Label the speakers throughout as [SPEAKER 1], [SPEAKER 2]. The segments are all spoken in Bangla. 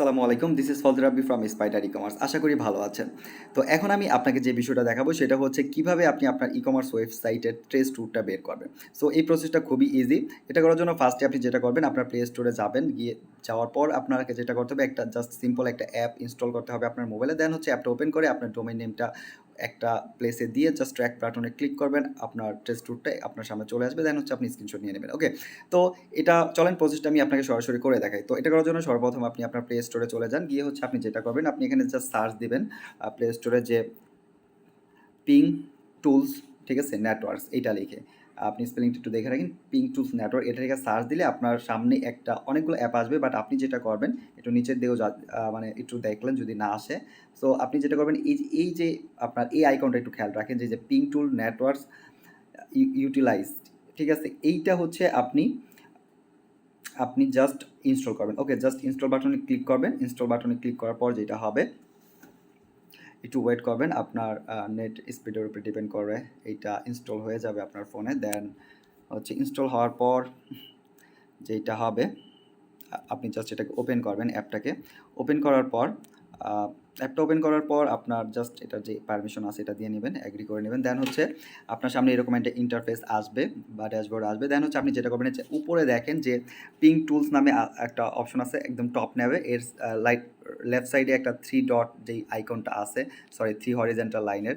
[SPEAKER 1] আসসালামু আলাইকুম this is Rabbi from spider E commerce আশা করি ভালো আছেন। তো এখন আমি আপনাকে যে বিষয়টা দেখাবো, সেটা হচ্ছে কীভাবে আপনি আপনার ই কমার্স ওয়েবসাইটের ট্রেস ট্যুরটা বের করবেন। সো এই প্রসেসটা খুবই ইজি এটা করার জন্য ফার্স্টে আপনি যেটা করবেন, আপনার প্লে স্টোরে যাবেন, গিয়ে যাওয়ার পর আপনাকে যেটা করতে হবে, একটা জাস্ট সিম্পল একটা অ্যাপ ইনস্টল করতে হবে আপনার মোবাইলে দেন হচ্ছে অ্যাপটা ওপেন করে আপনার ডোমেন নেমটা একটা প্লেসে দিয়ে জাস্ট ট্র্যাক প্লাটনে ক্লিক করবেন, আপনার টেস্ট ট্যুরটা আপনার সামনে চলে আসবে দেন হচ্ছে আপনি স্ক্রিনশট নিয়ে নেবেন ওকে তো এটা চলেন প্রসেসটা আমি আপনাকে সরাসরি করে দেখাই। তো এটা করার জন্য সর্বপ্রথম আপনি আপনার প্লে স্টোরে চলে যান, গিয়ে হচ্ছে আপনি যেটা করবেন, আপনি এখানে জাস্ট সার্চ দিবেন প্লে স্টোরে যে পিং টুলস ঠিক আছে নেটওয়ার্কস এইটা লিখে। আপনি স্পেলিংটা একটু দেখে রাখেন পিং টুলস নেটওয়ার্ক এটা থেকে সার্চ দিলে আপনার সামনে একটা অনেকগুলো অ্যাপ আসবে বাট আপনি যেটা করবেন, একটু নিচের দিকেও মানে একটু দেখলেন যদি না আসে। সো আপনি যেটা করবেন, এই এই যে আপনার এই আইকনটা একটু খেয়াল রাখেন, যে যে পিং টুল নেটওয়ার্কস ইউটিলাইজ ঠিক আছে? এইটা হচ্ছে আপনি আপনি জাস্ট ইনস্টল করবেন। ওকে জাস্ট ইনস্টল বাটনে ক্লিক করবেন। ইনস্টল বাটনে ক্লিক করার পর যেটা হবে একটু ওয়েট করবেন, আপনার নেট স্পিডের উপরে ডিপেন্ড করে, এইটা ইনস্টল হয়ে যাবে আপনার ফোনে দেন হচ্ছে ইনস্টল হওয়ার পর যেটা হবে আপনি জাস্ট এটাকে ওপেন করবেন অ্যাপটাকে। ওপেন করার পর অ্যাপটা ওপেন করার পর আপনার জাস্ট এটা যে পারমিশন আছে, এটা দিয়ে নেবেন অ্যাগ্রি করে নেবেন। দেন হচ্ছে আপনার সামনে এরকম একটা ইন্টারফেস আসবে বা ড্যাশবোর্ড আসবে। দেন হচ্ছে আপনি যেটা করবেন উপরে দেখেন যে পিং টুলস নামে একটা অপশন আছে, একদম টপ নেবে, এর লাইট লেফট সাইডে একটা থ্রি ডট যেই আইকনটা আছে সরি থ্রি হরিজেন্টাল লাইনের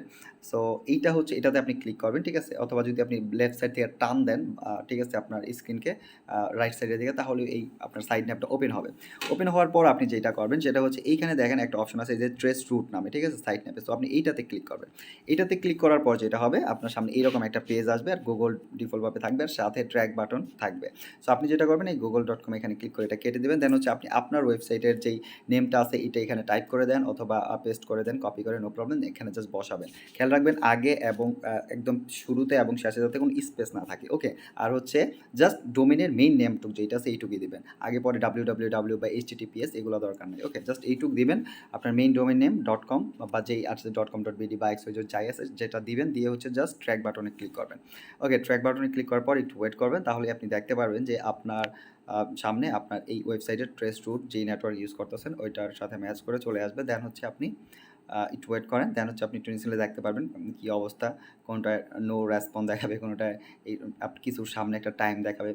[SPEAKER 1] সো এইটা হচ্ছে, এটাতে আপনি ক্লিক করবেন, ঠিক আছে? অথবা যদি আপনি লেফট সাইড থেকে টান দেন ঠিক আছে, আপনার স্ক্রিনকে রাইট সাইডের দিকে, তাহলে এই আপনার সাইড ন্যাপটা ওপেন হবে। ওপেন হওয়ার পর আপনি যেটা করবেন, সেটা হচ্ছে, এইখানে দেখেন একটা অপশন আছে যে ট্রেস রুট নামে, ঠিক আছে সাইড ন্যাপে সো আপনি এইটাতে ক্লিক করবেন। এইটাতে ক্লিক করার পর যেটা হবে, আপনার সামনে এইরকম একটা পেজ আসবে, আর গুগল ডিফল্টভাবে থাকবে, আর সাথে ট্র্যাক বাটন থাকবে। সো আপনি যেটা করবেন, এই গুগল ডট কম এখানে ক্লিক করে এটা কেটে দেবেন। দেন হচ্ছে, আপনি আপনার ওয়েবসাইটের যেই নেমটা আছে, এটা এখানে টাইপ করে দেন অথবা পেস্ট করে দেন কপি করে নো প্রবলেম এখানে জাস্ট বসাবেন। খেয়াল রাখবেন আগে এবং একদম শুরুতে এবং শেষে যাতে কোনো স্পেস না থাকে ওকে আর হচ্ছে জাস্ট ডোমিনের মেইন নেমটুক যেটা আছে, এইটুকুই দিবেন। আগে পরে ডাব্লিউ ডাব্লিউ ডাব্লিউ বা এইচ টিপিএস এগুলো দরকার নেই ওকে জাস্ট এইটুক দিবেন, আপনার main domain name dot com বা যেই আছে ডট কম ডট বিডি বা এক্স যাই আছে, যেটা দিবেন, দিয়ে হচ্ছে জাস্ট ট্র্যাক বাটনে ক্লিক করবেন। ওকে ট্র্যাক বাটনে ক্লিক করার পর একটু ওয়েট করবেন, তাহলে আপনি দেখতে পারবেন যে আপনার সামনে আপনার এই ওয়েবসাইটের ট্রেস রুট যেই নেটওয়ার্ক ইউজ করতেছেন, ওইটার সাথে ম্যাচ করে চলে আসবে। দেন হচ্ছে আপনি একটু ওয়েট করেন। দেন হচ্ছে আপনি টেনিসিলে দেখতে পারবেন কী অবস্থা কোনটায় নো রেসপন্স দেখাবে কোনোটায় এই কিছুর সামনে একটা টাইম দেখাবে।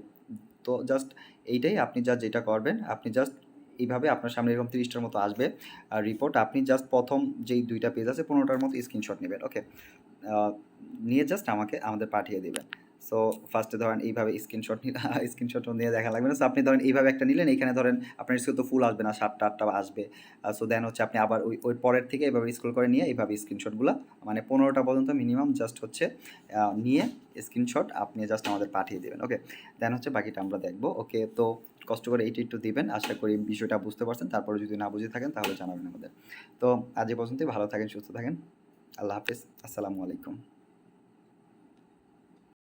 [SPEAKER 1] তো জাস্ট এইটাই আপনি যা যেটা করবেন, আপনি জাস্ট এইভাবে আপনার সামনে এরকম তিরিশটার মতো আসবে, আর রিপোর্ট আপনি জাস্ট প্রথম যেই দুইটা পেজ আছে, পনেরোটার মতো স্ক্রিনশট নেবেন ওকে নিয়ে জাস্ট আমাকে, আমাদের পাঠিয়ে দেবেন। সো ফার্স্টে ধরেন এইভাবে স্ক্রিনশট নিলে স্ক্রিনশট নিয়ে দেখা লাগবে না। সো আপনি ধরেন এইভাবে একটা নিলেন, এখানে ধরেন আপনার স্কুল তো ফুল আসবে না, সাতটা, আটটা আসবে। সো দেন হচ্ছে আপনি আবার ওই ওই পরের থেকে এইভাবে স্ক্রল করে নিয়ে এইভাবে স্ক্রিনশটগুলো মানে পনেরোটা পর্যন্ত মিনিমাম জাস্ট হচ্ছে নিয়ে স্ক্রিনশট আপনি জাস্ট আমাদের পাঠিয়ে দেবেন ওকে দেন হচ্ছে বাকিটা আমরা দেখব ওকে তো কষ্ট করে এইটি একটু দিবেন, আশা করি বিষয়টা বুঝতে পারছেন। তারপরে যদি না বুঝে থাকেন, তাহলে জানাবেন আমাদের। তো আজ এ পর্যন্তই, ভালো থাকেন, সুস্থ থাকেন। আল্লাহ হাফিজ, আসসালামু আলাইকুম।